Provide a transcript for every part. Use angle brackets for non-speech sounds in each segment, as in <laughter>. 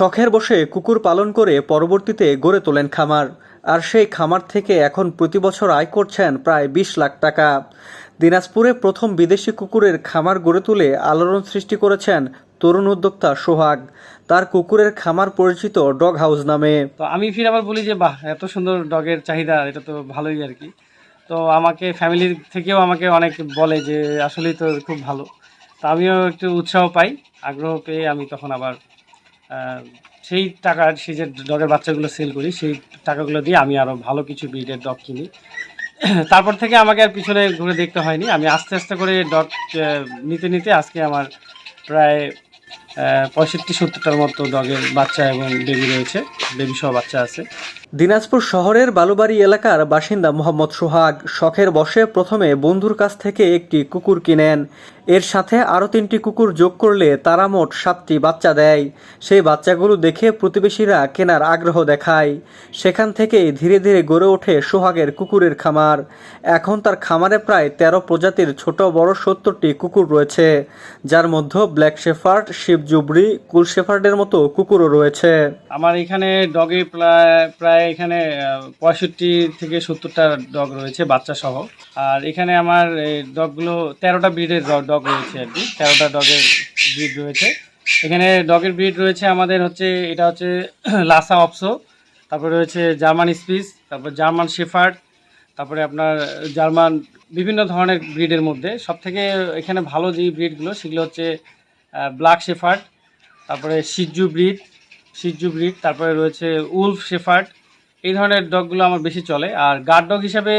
শখের বসে কুকুর পালন করে পরবর্তীতে গড়ে তোলেন খামার। আর সেই খামার থেকে এখন প্রতি বছর আয় করছেন প্রায় বিশ লাখ টাকা। দিনাজপুরে প্রথম বিদেশি কুকুরের খামার গড়ে তুলে আলোড়ন সৃষ্টি করেছেন তরুণ উদ্যোক্তা সোহাগ। তার কুকুরের খামার পরিচিত ডগ হাউস নামে। তো আমি ফির আবার বলি যে, বাহ, এত সুন্দর ডগের চাহিদা, এটা তো ভালোই আর কি। তো আমাকে ফ্যামিলির থেকেও আমাকে অনেক বলে যে, আসলেই তো খুব ভালো। তো আমিও একটু উৎসাহ পাই, আগ্রহ পেয়ে আমি তখন আবার সেই টাকার সেই যে ডগের বাচ্চাগুলো সেল করি, সেই টাকাগুলো দিয়ে আমি আরও ভালো কিছু ব্রিডের ডগ কিনি। তারপর থেকে আমাকে আর পিছনে ঘুরে দেখতে হয়নি। আমি আস্তে আস্তে করে ডগ নিতে নিতে আজকে আমার প্রায় পঁয়ষট্টি সত্তরটার মতো ডগের বাচ্চা এবং বেবি রয়েছে। বেবি সহ বাচ্চা আছে। দিনাজপুর শহরের বালুবাড়ি এলাকার বাসিন্দা মোহাম্মদ সোহাগ শখের বসে প্রথমে বন্ধুর কাছ থেকে একটি কুকুর কিনেন। এর সাথে আরও তিনটি কুকুর যোগ করলে তারা মোট সাতটি বাচ্চা দেয়। সেই বাচ্চাগুলো দেখে প্রতিবেশীরা কেনার আগ্রহ দেখায়। সেখান থেকেই ধীরে ধীরে গড়ে ওঠে সোহাগের কুকুরের খামার। এখন তার খামারে প্রায় তেরো প্রজাতির ছোট, বড় সত্তরটি কুকুর রয়েছে, যার মধ্যে ব্ল্যাক শেফার্ড শিবজুবরি কুল শেফার্ডের মতো কুকুরও রয়েছে। আমার এখানে ডগে প্রায় প্রায় এখানে পঁয়ষট্টি থেকে সত্তরটা ডগ রয়েছে বাচ্চা সহ। আর এখানে আমার ডগগুলো তেরোটা ব্রিডের ডগ রয়েছে আর কি, তেরোটা ডগের ব্রিড রয়েছে। এখানে ডগের ব্রিড রয়েছে আমাদের হচ্ছে, এটা হচ্ছে <clears throat> লাসা অপসো, তারপরে রয়েছে জার্মান স্পিস, তারপর জার্মান শেফার্ড, তারপরে আপনার জার্মান বিভিন্ন ধরনের ব্রিডের মধ্যে। সব থেকে এখানে ভালো যে ব্রিডগুলো, সেগুলো হচ্ছে ব্ল্যাক শেফার্ড, তারপরে সিজু ব্রিড সিজু ব্রিড, তারপরে রয়েছে উলফ শেফার্ড এই ধরনের ডগগুলো আমার বেশি চলে। আর গার্ড ডগ হিসাবে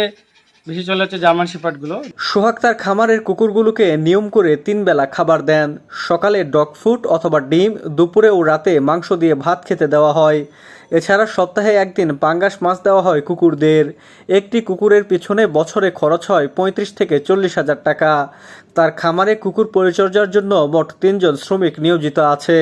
বেশি চলে হচ্ছে জার্মান শেফার্ডগুলো সোহাগ তার খামারের কুকুরগুলোকে নিয়ম করে তিন বেলা খাবার দেন। সকালে ডগ ফুড অথবা ডিম, দুপুরে ও রাতে মাংস দিয়ে ভাত খেতে দেওয়া হয়। এছাড়া সপ্তাহে একদিন পাঙ্গাস মাছ দেওয়া হয় কুকুরদের। একটি কুকুরের পিছনে বছরে খরচ হয় পঁয়ত্রিশ থেকে চল্লিশ হাজার টাকা। তার খামারে কুকুর পরিচর্যার জন্য মোট তিনজন শ্রমিক নিয়োজিত আছে।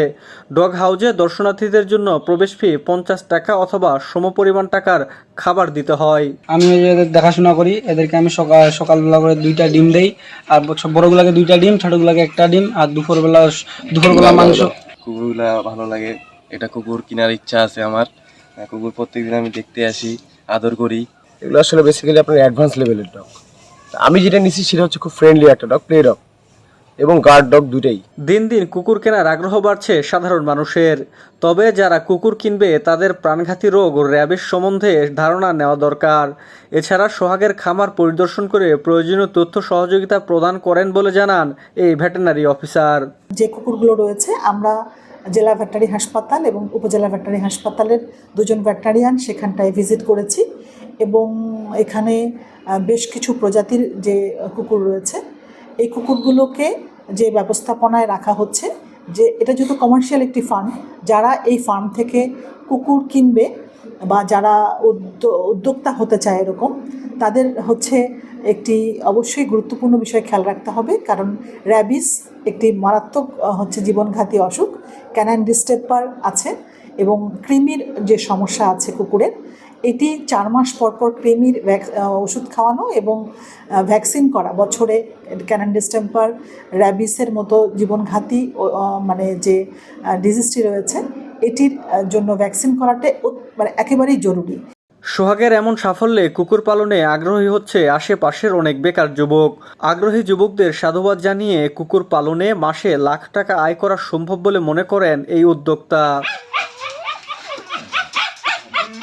ডগ হাউজে দর্শনার্থীদের জন্য প্রবেশ ফি পঞ্চাশ টাকা অথবা সমপরিমাণ টাকার খাবার দিতে হয়। আমি এদের দেখাশোনা করি এদেরকে আমি সকাল সকালবেলা করে দুইটা ডিম দেই আর বড়গুলাকে দুইটা ডিম ছোটগুলাকে একটা ডিম আর দুপুরবেলা দুপুরবেলা মাংস। কুকুরগুলা ভালো লাগে। এটা কুকুর কেনার ইচ্ছা আছে আমার। কুকুর প্রত্যেকদিন আমি দেখতে আসি আদর করি। এগুলো আসলে বেসিক্যালি আপনার অ্যাডভান্স লেভেলের ডগ আমি যেটা নিছি সেটা হচ্ছে খুব ফ্রেন্ডলি একটা ডগ প্লে ডগ এবং গার্ড ডগ দুটাই দিন দিন কুকুর কেনার আগ্রহ বাড়ছে সাধারণ মানুষের। তবে যারা কুকুর কিনবে তাদের প্রাণঘাতী রোগ ও র্যাবিস সম্বন্ধে ধারণা নেওয়া দরকার। এছাড়া সোহাগের খামার পরিদর্শন করে প্রয়োজনীয় তথ্য সহযোগিতা প্রদান করেন বলে জানান এই ভেটেরিনারি অফিসার যে কুকুরগুলো রয়েছে আমরা জেলা ভেটারি হাসপাতাল এবং উপজেলা ভেটারি হাসপাতালের দুজন ভেটারিয়ান সেখানটায় ভিজিট করেছি এবং এখানে বেশ কিছু প্রজাতির যে কুকুর রয়েছে, এই কুকুরগুলোকে যে ব্যবস্থাপনায় রাখা হচ্ছে, যে এটা যেহেতু কমার্শিয়াল একটি ফার্ম যারা এই ফার্ম থেকে কুকুর কিনবে বা যারা উদ্য- উদ্যোক্তা হতে চায় এরকম, তাদের হচ্ছে একটি অবশ্যই গুরুত্বপূর্ণ বিষয় খেয়াল রাখতে হবে, কারণ র্যাবিস একটি মারাত্মক হচ্ছে জীবনঘাতী অসুখ ক্যানান ডিস্টেপার আছে এবং কৃমির যে সমস্যা আছে কুকুরের, এটি চার মাস পর পর কৃমির ভ্যাক- ওষুধ খাওয়ানো এবং ভ্যাকসিন করা। বছরে ক্যানান ডিস্টেম্পার র্যাবিসের মতো জীবনঘাতী মানে যে ডিজিজটি রয়েছে, এটির জন্য ভ্যাকসিন করাটা মানে একেবারেই জরুরি। সোহাগের এমন সাফল্যে কুকুর পালনে আগ্রহী হচ্ছে আশেপাশের অনেক বেকার যুবক। আগ্রহী যুবকদের সাধুবাদ জানিয়ে কুকুর পালনে মাসে লাখ টাকা আয় করা সম্ভব বলে মনে করেন এই উদ্যোক্তা।